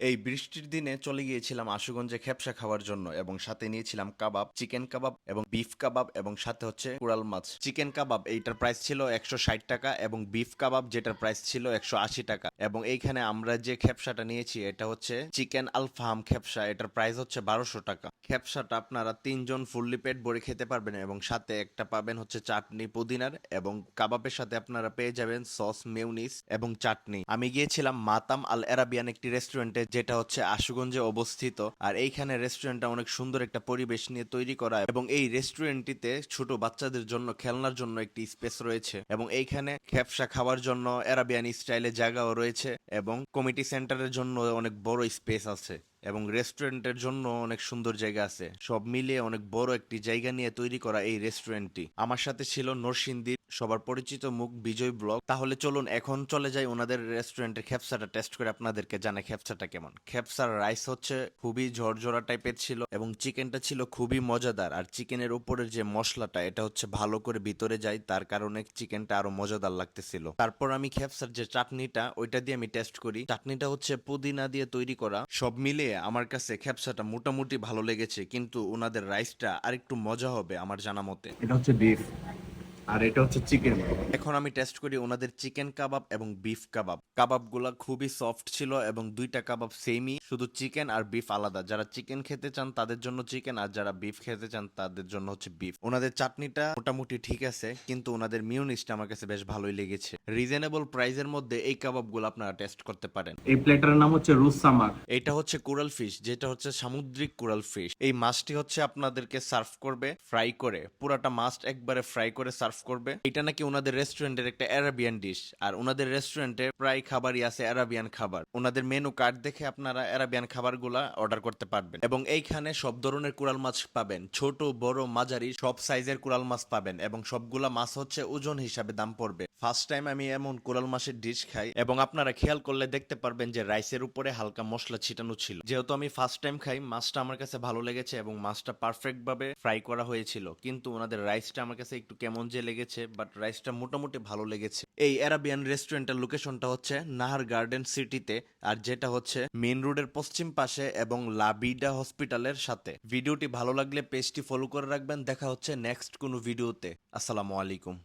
এই বৃষ্টির দিনে চলে গিয়েছিলাম আশুগঞ্জে খেপসা খাওয়ার জন্য এবং সাথে নিয়েছিলাম কাবাব, চিকেন কাবাব এবং বিফ কাবাব এবং সাথে হচ্ছে কুড়াল মাছ। চিকেন কাবাব এইটার প্রাইস ছিল একশো ষাট টাকা এবং বিফ কাবাব যেটার প্রাইস ছিল একশো আশি টাকা। এবং এইখানে আমরা যে খেপসাটা নিয়েছি এটা হচ্ছে চিকেন আলফাহাম খেপসা। এটার প্রাইস হচ্ছে বারোশো টাকা। খেপসাটা আপনারা তিনজন ফুললি পেট ভরে খেতে পারবেন এবং সাথে একটা পাবেন হচ্ছে চাটনি পুদিনার এবং কাবাবের সাথে আপনারা পেয়ে যাবেন সস, মেউনিস এবং চাটনি। আমি গিয়েছিলাম মাতাম আল এরাবিয়ান একটি রেস্টুরেন্টে যেটা হচ্ছে আশুগঞ্জে অবস্থিত। আর এইখানে রেস্টুরেন্টটা অনেক সুন্দর একটা পরিবেশ নিয়ে তৈরি করা এবং এই রেস্টুরেন্টটিতে ছোট বাচ্চাদের জন্য, খেলনার জন্য একটি স্পেস রয়েছে এবং এইখানে খেপসা খাওয়ার জন্য এরাবিয়ান স্টাইলে জায়গাও রয়েছে এবং কমিটি সেন্টারের জন্য অনেক বড় স্পেস আছে। এবং রেস্টুরেন্টের জন্য অনেক সুন্দর জায়গা আছে। সব মিলিয়ে অনেক বড় একটি জায়গা নিয়ে তৈরি করা এই রেস্টুরেন্টটি আমার সাথে ছিল নরসিংদীর সবার পরিচিত মুখ, বিজয় ব্লগ। তাহলে চলুন এখন চলে যাই ওনাদের রেস্টুরেন্টের খেপসাটা টেস্ট করে আপনাদেরকে জানে খেপসাটা কেমন। খেপসার রাইস হচ্ছে খুবই ঝরঝরা টাইপের ছিল এবং চিকেনটা ছিল খুবই মজাদার। আর চিকেনের উপরের যে মশলাটা, এটা হচ্ছে ভালো করে ভিতরে যায়, তার কারণে চিকেনটা আরও মজাদার লাগতেছিল। তারপর আমি খেপসার যে চাটনিটা, ওইটা দিয়ে আমি টেস্ট করি। চাটনিটা হচ্ছে পুদিনা দিয়ে তৈরি করা। সব মিলিয়ে আমার কাছে খেপসাটা মোটামুটি ভালো লেগেছে, কিন্তু ওনাদের রাইসটা আরেকটু মজা হবে আমার জানা মতে। এটা হচ্ছে বিফ আর এটা হচ্ছে চিকেন এখন আমি টেস্ট করি ওনাদের চিকেন কাবাব এবং বিফ কাবাব। কাবাবগুলা খুবই সফট ছিল এবং দুইটা কাবাব সেমই শুধু চিকেন আর বিফ আলাদা। যারা চিকেন খেতে চান তাদের জন্য চিকেন আর যারা বিফ খেতে চান তাদের জন্য হচ্ছে বিফ ওনাদের চাটনিটা মোটামুটি ঠিক আছে কিন্তু ওনাদের মিউনিসটা আমার কাছে বেশ ভালোই লেগেছে। রিজনেবল প্রাইসের মধ্যে এই কাবাবগুলো আপনারা টেস্ট করতে পারেন। এই প্লেটারের নাম হচ্ছে রুস সামাক এটা হচ্ছে কোরাল ফিশ যেটা হচ্ছে সামুদ্রিক কোরাল ফিশ। এই মাছটি হচ্ছে আপনাদেরকে সার্ভ করবে ফ্রাই করে। পুরাটা মাছ একবারে ফ্রাই করে সার্ভ করবে। এটা নাকি ওনাদের রেস্টুরেন্টের একটা অ্যারাবিয়ান ডিশ আর ওনাদের রেস্টুরেন্টে প্রায় খাবারই আছে অ্যারাবিয়ান খাবার। ওনাদের মেনু কার্ড দেখে আপনারা অ্যারাবিয়ান খাবারগুলা অর্ডার করতে পারবেন। এবং এইখানে সব ধরনের কুরাল মাছ পাবেন। ছোট, বড়, মাঝারি, সব সাইজের কুরাল মাছ পাবেন। এবং সবগুলা মাছ হচ্ছে ওজন হিসাবে দাম পড়বে। ফার্স্ট টাইম আমি এমন কুরাল মাছের ডিশ খাই। এবং আপনারা খেয়াল করলে দেখতে পারবেন যে রাইসের উপরে হালকা মশলা ছিটানো ছিল। যেহেতু আমি ফার্স্ট টাইম খাই, মাছটা আমার কাছে ভালো লেগেছে এবং মাছটা পারফেক্ট ভাবে ফ্রাই করা হয়েছিল। কিন্তু ওনাদের রাইসটা আমার কাছে একটু কেমন যে লেগেছে বাট রাইসটা মোটামুটি ভালো লেগেছে। এই অ্যারাবিয়ান রেস্টুরেন্টের লোকেশনটা হচ্ছে নাহার গার্ডেন সিটিতে আর যেটা হচ্ছে মেন রোডের পশ্চিম পাশে এবং লাবিডা হসপিটালের সাথে। ভিডিওটি ভালো লাগলে পেজটি ফলো করে রাখবেন। দেখা হচ্ছে নেক্সট কোনো ভিডিওতে আসসালামু আলাইকুম।